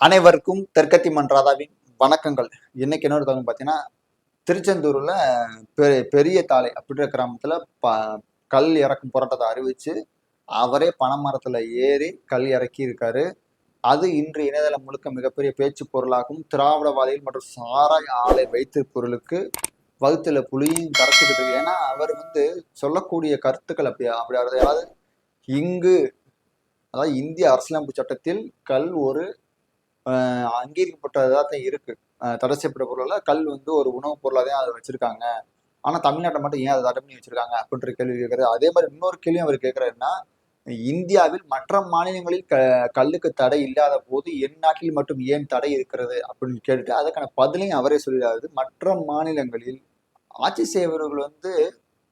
அனைவருக்கும் தெற்கத்தி மன்றாதாவின் வணக்கங்கள். இன்னைக்கு என்ன தகவல் பார்த்தீங்கன்னா திருச்செந்தூர்ல பெரிய பெரிய தாலை அப்படின்ற கிராமத்துல ப கல் இறக்கும் போராட்டத்தை அறிவிச்சு அவரே பனைமரத்துல ஏறி கல் இறக்கி இருக்காரு. அது இன்று இணையதளம் முழுக்க மிகப்பெரிய பேச்சு பொருளாகும். திராவிடவாதிகள் மற்றும் சாராய் ஆலை வைத்திருப்பவர்களுக்கு வகுத்துல புலியும் கரைச்சிக்கிட்டு இருக்கு. ஏன்னா அவர் வந்து சொல்லக்கூடிய கருத்துக்கள் அப்படி அப்படி அதாவது இங்கு அதாவது இந்திய அரசியலமைப்பு சட்டத்தில் கல் ஒரு அங்கீகரிக்கப்பட்டதாக தான் இருக்கு. தடை செய்யப்பட்ட பொருளால கல் வந்து ஒரு உணவுப் பொருளாக தான் அதை வச்சிருக்காங்க. ஆனா தமிழ்நாட்டை மட்டும் ஏன் அதை தடை பண்ணி வச்சிருக்காங்க அப்படின்ற கேள்வி கேட்கறது. அதே மாதிரி இன்னொரு கேள்வி அவர் கேட்குறாருன்னா இந்தியாவில் மற்ற மாநிலங்களில் க கல்லுக்கு தடை இல்லாத போது என் நாட்டில் மட்டும் ஏன் தடை இருக்கிறது அப்படின்னு கேட்டுட்டு அதுக்கான பதிலையும் அவரே சொல்லிடாது மற்ற மாநிலங்களில் ஆட்சி செய்பவர்கள் வந்து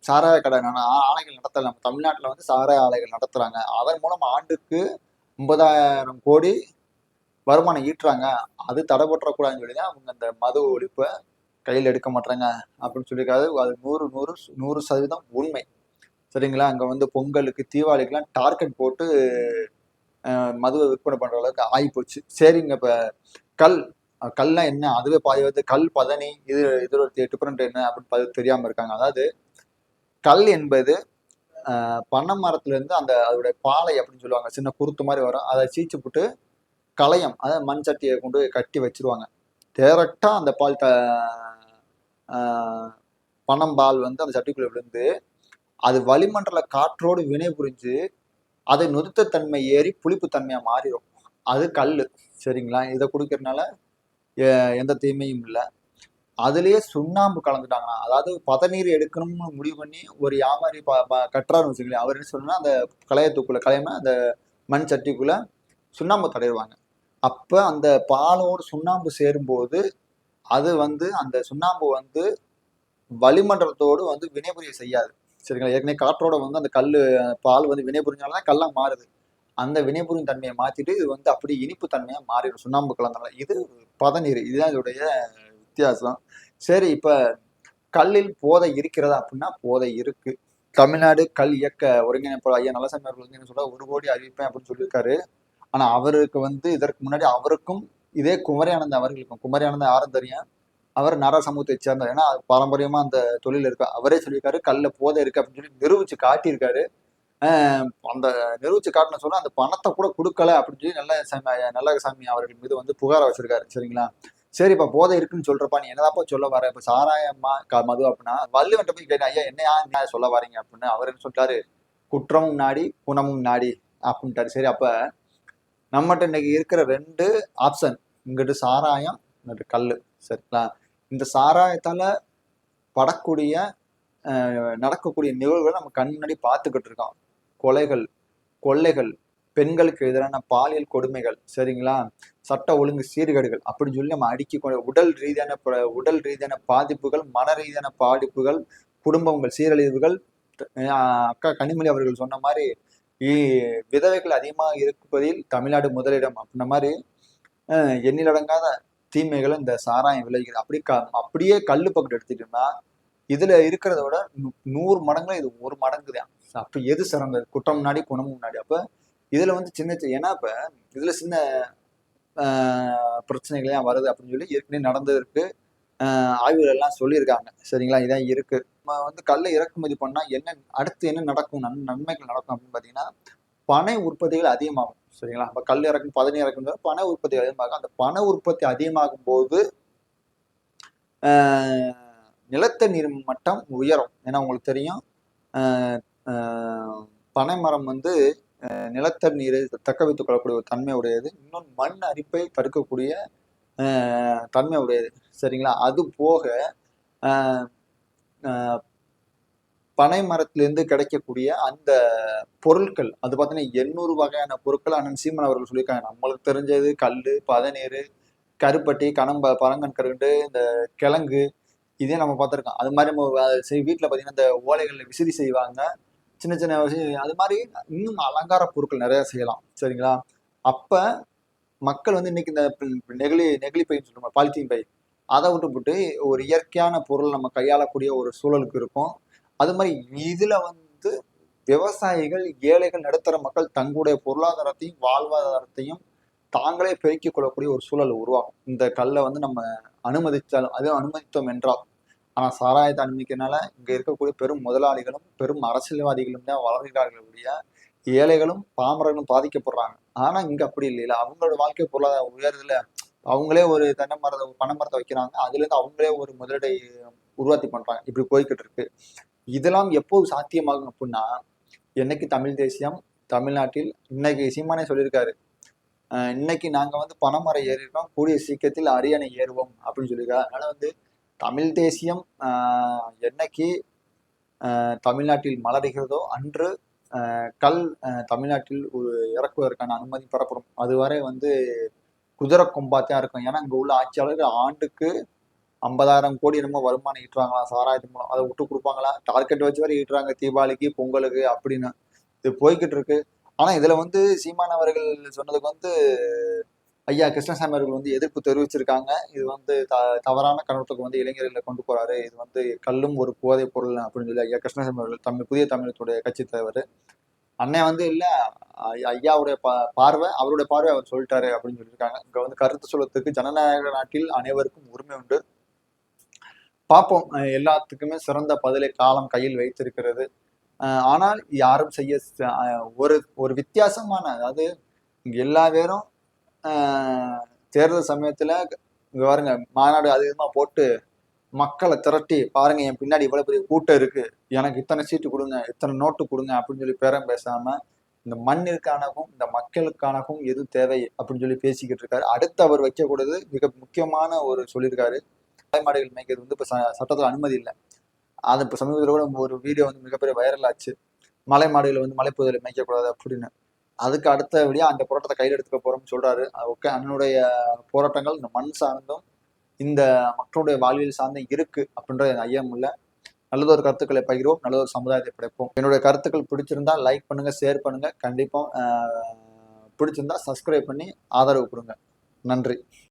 சாராய கடை ஆலைகள் நடத்தலாம் நம்ம தமிழ்நாட்டில் வந்து சாராய ஆலைகள் நடத்துறாங்க. அதன் மூலம் ஆண்டுக்கு ஒன்பதாயிரம் கோடி வருமானம் ஈட்டுறாங்க. அது தடைபற்றக்கூடாதுன்னு சொல்லி தான் அவங்க அந்த மது ஒழிப்பை கையில் எடுக்க மாட்டாங்க அப்படின்னு சொல்லியிருக்காது அது நூறு நூறு நூறு சதவீதம் உண்மை. சரிங்களா? அங்கே வந்து பொங்கலுக்கு தீபாவளிக்கெலாம் டார்கெட் போட்டு மதுவை விற்பனை பண்ணுற அளவுக்கு ஆகிப்போச்சு சரிங்க இப்போ கல் கல்லாம் என்ன? அதுவே பாதி வந்து கல் பதனி இது இது ஒரு டிஃப்ரெண்ட் என்ன அப்படின்னு பாதி தெரியாமல் இருக்காங்க. அதாவது கல் என்பது பனை மரத்துலேருந்து அந்த அதோடைய பாலை அப்படின்னு சொல்லுவாங்க. சின்ன குருத்து மாதிரி வரும். அதை சீச்சு போட்டு களையம் அதாவது மண் சட்டியை கொண்டு கட்டி வச்சிருவாங்க. டேரக்டா அந்த பால் த பணம் பால் வந்து அந்த சட்டிக்குள்ளே விழுந்து அது வளிமண்டல காற்றோடு வினை புரிஞ்சு அதை நொதித்தன்மை ஏறி புளிப்பு தன்மையாக மாறிடும். அது கல் சரிங்களா? இதை குடிக்கிறதுனால எ- எந்த தீமையும் இல்லை. அதுலேயே சுண்ணாம்பு கலந்துட்டாங்கன்னா அதாவது பதநீர் எடுக்கணும்னு முடிவு பண்ணி ஒரு வியாபாரி ப ப- கட்டுறாருன்னு வச்சுக்கலையே அவர் என்ன சொல்லணும்னா அந்த களையத்துக்குள்ளே களையமாக அந்த மண் சட்டிக்குள்ளே சுண்ணாம்பு தடையிடுவாங்க அப்போ அந்த பாலோடு சுண்ணாம்பு சேரும்போது அது வந்து அந்த சுண்ணாம்பு வந்து வளிமண்டலத்தோடு வந்து வினைபுரிய செய்யாது. சரிங்களா? ஏற்கனவே காற்றோட வந்து அந்த கல் பால் வந்து வினைபுரிஞ்சாலும் தான் கல்லாக மாறுது. அந்த வினைபுரியும் தன்மையை மாற்றிட்டு இது வந்து அப்படி இனிப்பு தன்மையாக மாறிடும். சுண்ணாம்பு கலந்தனால. இது பதநீர். இதுதான் இதோடைய வித்தியாசம். சரி இப்போ கல்லில் போதை இருக்கிறதா அப்படின்னா போதை இருக்கு. தமிழ்நாடு கல் இயக்க ஒருங்கிணைப்பாளர் ஐயா நல்லசாமி அவர்கள் வந்து என்ன சொல்ல ஒரு கோடி அறிவிப்பேன் அப்படின்னு சொல்லியிருக்காரு. ஆனா அவருக்கு வந்து இதற்கு முன்னாடி அவருக்கும் இதே குமரியானந்த அவர்களுக்கும் குமரியானந்த யாரும் தெரியும் அவர் நர சமூகத்தை சேர்ந்தார் ஏன்னா பாரம்பரியமா அந்த தொழில் இருக்கு. அவரே சொல்லியிருக்காரு கல்ல போதை இருக்கு அப்படின்னு சொல்லி நிரூபிச்சு காட்டியிருக்காரு. அந்த நிரூபிச்சு காட்டின சொன்னா அந்த பணத்தை கூட கொடுக்கல அப்படின்னு சொல்லி நல்ல சாமி நல்ல சாமி அவர்கள் மீது வந்து புகார வச்சிருக்காரு சரிங்களா? சரி போதை இருக்குன்னு சொல்றப்பா நீ என்னதாப்பா சொல்ல வர? இப்ப சாராயம்மா க- மது அப்படின்னா வள்ளுவன்ட்ட போய் கேட்டேன் ஐயா என்னையா என்ன சொல்ல வரீங்க? அப்படின்னு அவர் என்ன சொல்லிட்டாரு குற்றமும் நாடி குணமும் நாடி அப்படின்ட்டாரு. சரி அப்ப நம்மகிட்ட இன்னைக்கு இருக்கிற ரெண்டு ஆப்ஷன் இங்கிட்டு சாராயம் இங்கிட்டு கல் சரிங்களா? இந்த சாராயத்தால படக்கூடிய அஹ், நடக்கக்கூடிய நிகழ்வுகளை நம்ம கண் முன்னாடி பார்த்துக்கிட்டு இருக்கோம். கொலைகள் கொள்ளைகள் பெண்களுக்கு எதிரான பாலியல் கொடுமைகள் சரிங்களா? சட்ட ஒழுங்கு சீர்கேடுகள் அப்படின்னு சொல்லி நம்ம அடுக்கி கொண்டு உடல் ரீதியான ப- உடல் ரீதியான பாதிப்புகள் மன ரீதியான பாதிப்புகள் குடும்பங்கள் சீரழிவுகள் அக்கா கனிமொழி அவர்கள் சொன்ன மாதிரி விதவைகள் அதிகமாக இருப்பதில் தமிழ்நாடு முதலிடம் அப்படின்ன மாதிரி எண்ணிலடங்காத தீமைகளும் இந்த சாராயம் விளைகிறது அப்படி க அப்படியே கல் பக்கெட் எடுத்துட்டோம்னா இதுல இருக்கிறத விட நூ- நூறு மடங்குல இது ஒரு மடங்கு தான் அப்ப எது சிறந்தது? குற்றம் முன்னாடி குணம் முன்னாடி. அப்ப இதுல வந்து சின்ன சின்ன ஏன்னா இப்ப இதுல சின்ன பிரச்சனைகள் ஏன் வருது அப்படின்னு சொல்லி ஏற்கனவே நடந்ததற்கு ஆய்வுகள் எல்லாம் சொல்லியிருக்காங்க. சரிங்களா? இதான் இருக்கு. நம்ம வந்து கல்லை இறக்குமதி பண்ணா என்ன அடுத்து என்ன நடக்கும்? நன் நன்மைகள் நடக்கும் அப்படின்னு பார்த்தீங்கன்னா பனை உற்பத்திகள் அதிகமாகும். சரிங்களா? அப்ப கல் இறக்கும் பதனி இறக்கும் பனை உற்பத்தி அதிகமாகும். அந்த பனை உற்பத்தி அதிகமாகும் போது நிலத்த நீர் மட்டம் உயரும். ஏன்னா உங்களுக்கு தெரியும் ஆஹ், பனை மரம் வந்து ஆஹ், நிலத்தடி நீரை தக்க வைத்துக் கொள்ளக்கூடிய ஒரு தன்மை உடையது. இன்னொன்று மண் அரிப்பை தடுக்கக்கூடிய தன்மை உடையது. சரிங்களா? அது போக பனை மரத்திலிருந்து கிடைக்கக்கூடிய அந்த பொருட்கள் அது பார்த்தீங்கன்னா எண்ணூறு வகையான பொருட்கள் அண்ணன் சீமன் அவர்கள் சொல்லியிருக்காங்க. நம்மளுக்கு தெரிஞ்சது கல் பதநீர் கருப்பட்டி கனம்ப பரங்கன் கருண்டு இந்த கிழங்கு இதே நம்ம பார்த்துருக்கோம். அது மாதிரி நம்ம செய் வீட்டில் பார்த்தீங்கன்னா இந்த ஓலைகளில் விசிறி செய்வாங்க. சின்ன சின்ன விஷயம் அது மாதிரி இன்னும் அலங்கார பொருட்கள் நிறையா செய்யலாம். சரிங்களா? அப்போ மக்கள் வந்து இன்னைக்கு இந்த நெகிழி நெகிழி பைன்னு சொல்லுவோம் பாலித்தீன் பை அதை விட்டு போட்டு ஒரு இயற்கையான பொருள் நம்ம கையாளக்கூடிய ஒரு சூழலுக்கு இருக்கும். அது மாதிரி இதுல வந்து விவசாயிகள் ஏழைகள் நடுத்தர மக்கள் தங்களுடைய பொருளாதாரத்தையும் வாழ்வாதாரத்தையும் தாங்களே பெருக்கிக் கொள்ளக்கூடிய ஒரு சூழல் உருவாகும். இந்த கல்லை வந்து நம்ம அனுமதித்தாலும் அதுவும் அனுமதித்தோம் என்றால் ஆனால் சாராயத்தை அனுமதிக்கிறதுனால இங்கே இருக்கக்கூடிய பெரும் முதலாளிகளும் பெரும் அரசியல்வாதிகளும் தான் வளர்கிறார்கள் ஏழைகளும் பாமரர்களும் பாதிக்கப்படுறாங்க. ஆனால் இங்கே அப்படி இல்லைல்ல அவங்களோட வாழ்க்கை பொருளாதார உயர்துல அவங்களே ஒரு தென்னை மரத்தை பனை மரத்தை வைக்கிறாங்க. அதுலேருந்து அவங்களே ஒரு முதலீடை உருவாத்தி பண்றாங்க. இப்படி போய்கிட்டு இருக்கு. இதெல்லாம் எப்போது சாத்தியமாகும் அப்படின்னா என்னைக்கு தமிழ் தேசியம் தமிழ்நாட்டில் இன்னைக்கு சீமானே சொல்லியிருக்காரு. இன்னைக்கு நாங்க வந்து பனைமரம் ஏறிடுறோம் கூடிய சீக்கிரத்தில் அரியணை ஏறுவோம் அப்படின்னு சொல்லியிருக்காரு. அதனால வந்து தமிழ் தேசியம் என்னைக்கு தமிழ்நாட்டில் மலர்கிறதோ அன்று கல் தமிழ்நாட்டில் ஒரு இறக்குவதற்கான அனுமதி பெறப்படும். அதுவரை வந்து குதிரை கொம்பாத்தான் இருக்கும். ஏன்னா இங்க உள்ள ஆட்சியாளர் ஆண்டுக்கு ஐம்பதாயிரம் கோடி என்னமோ வருமானம் ஈட்டுறாங்களா சாராயத்து மூலம். அதை விட்டு கொடுப்பாங்களா? டார்கெட் வச்சு வரை ஈட்டுறாங்க தீபாவளிக்கு பொங்கலுக்கு அப்படின்னு. இது போய்கிட்டு இருக்கு. ஆனா இதுல வந்து சீமான் அவர்கள் சொன்னதுக்கு வந்து ஐயா கிருஷ்ணசாமி அவர்கள் வந்து எதிர்ப்பு தெரிவிச்சிருக்காங்க. இது வந்து த தவறான கண்ணோட்டத்துக்கு வந்து இளைஞர்களை கொண்டு போறாரு. இது வந்து கல்லும் ஒரு போதைப் பொருள் அப்படின்னு சொல்லி ஐயா கிருஷ்ணசாமி அவர்கள் தமிழ் புதிய தமிழத்துடைய கட்சி தலைவர். அண்ணன் வந்து இல்ல ஐயாவுடைய பா பார்வை அவருடைய பார்வை அவர் சொல்லிட்டாரு அப்படின்னு சொல்லியிருக்காங்க. இங்க வந்து கருத்து சொல்லத்துக்கு ஜனநாயக நாட்டில் அனைவருக்கும் உரிமை உண்டு. பார்ப்போம். எல்லாத்துக்குமே சிறந்த பதிலை காலம் கையில் வைத்திருக்கிறது. ஆனால் யாரும் செய்ய ஒரு ஒரு வித்தியாசமான அதாவது இங்க எல்லா பேரும் தேர்தல் சமயத்துல இங்க பாருங்க மாநாடு அதிகமா போட்டு மக்களை திரட்டி பாருங்க என் பின்னாடி இவ்வளவு பெரிய கூட்டம் இருக்கு. எனக்கு இத்தனை சீட்டு கொடுங்க இத்தனை நோட்டு கொடுங்க அப்படின்னு சொல்லி பேரம் பேசாம இந்த மண்ணிற்கானவும் இந்த மக்களுக்கானவும் எது தேவை அப்படின்னு சொல்லி பேசிக்கிட்டு இருக்காரு. அடுத்து அவர் வைக்கக்கூடியது மிக முக்கியமான ஒரு சொல்லியிருக்காரு. தலைமாடுகள் மேய்க்கிறது வந்து இப்போ ச- அனுமதி இல்லை. அது இப்போ சமீபத்தில் கூட ஒரு வீடியோ வந்து மிகப்பெரிய வைரல் ஆச்சு. மலை மாடுகளை வந்து மலைப்பகுதியில் மேய்க்கக்கூடாது அப்படின்னு. அதுக்கு அடுத்தபடியாக அந்த போராட்டத்தை கையில் எடுத்துக்க போறோம்னு சொல்றாரு. ஓகே அண்ணனுடைய போராட்டங்கள் இந்த மண் சார்ந்தும் இந்த மக்களுடைய வாழ்வியல் சார்ந்தும் இருக்கு அப்படின்ற எனக்கு ஐயம் இல்லை. நல்லதொரு கருத்துக்களை பகிர்வோம் நல்லதொரு சமுதாயத்தை படைப்போம். என்னுடைய கருத்துக்கள் பிடிச்சிருந்தா லைக் பண்ணுங்க ஷேர் பண்ணுங்க. கண்டிப்பாக பிடிச்சிருந்தா சப்ஸ்கிரைப் பண்ணி ஆதரவு கொடுங்க. நன்றி.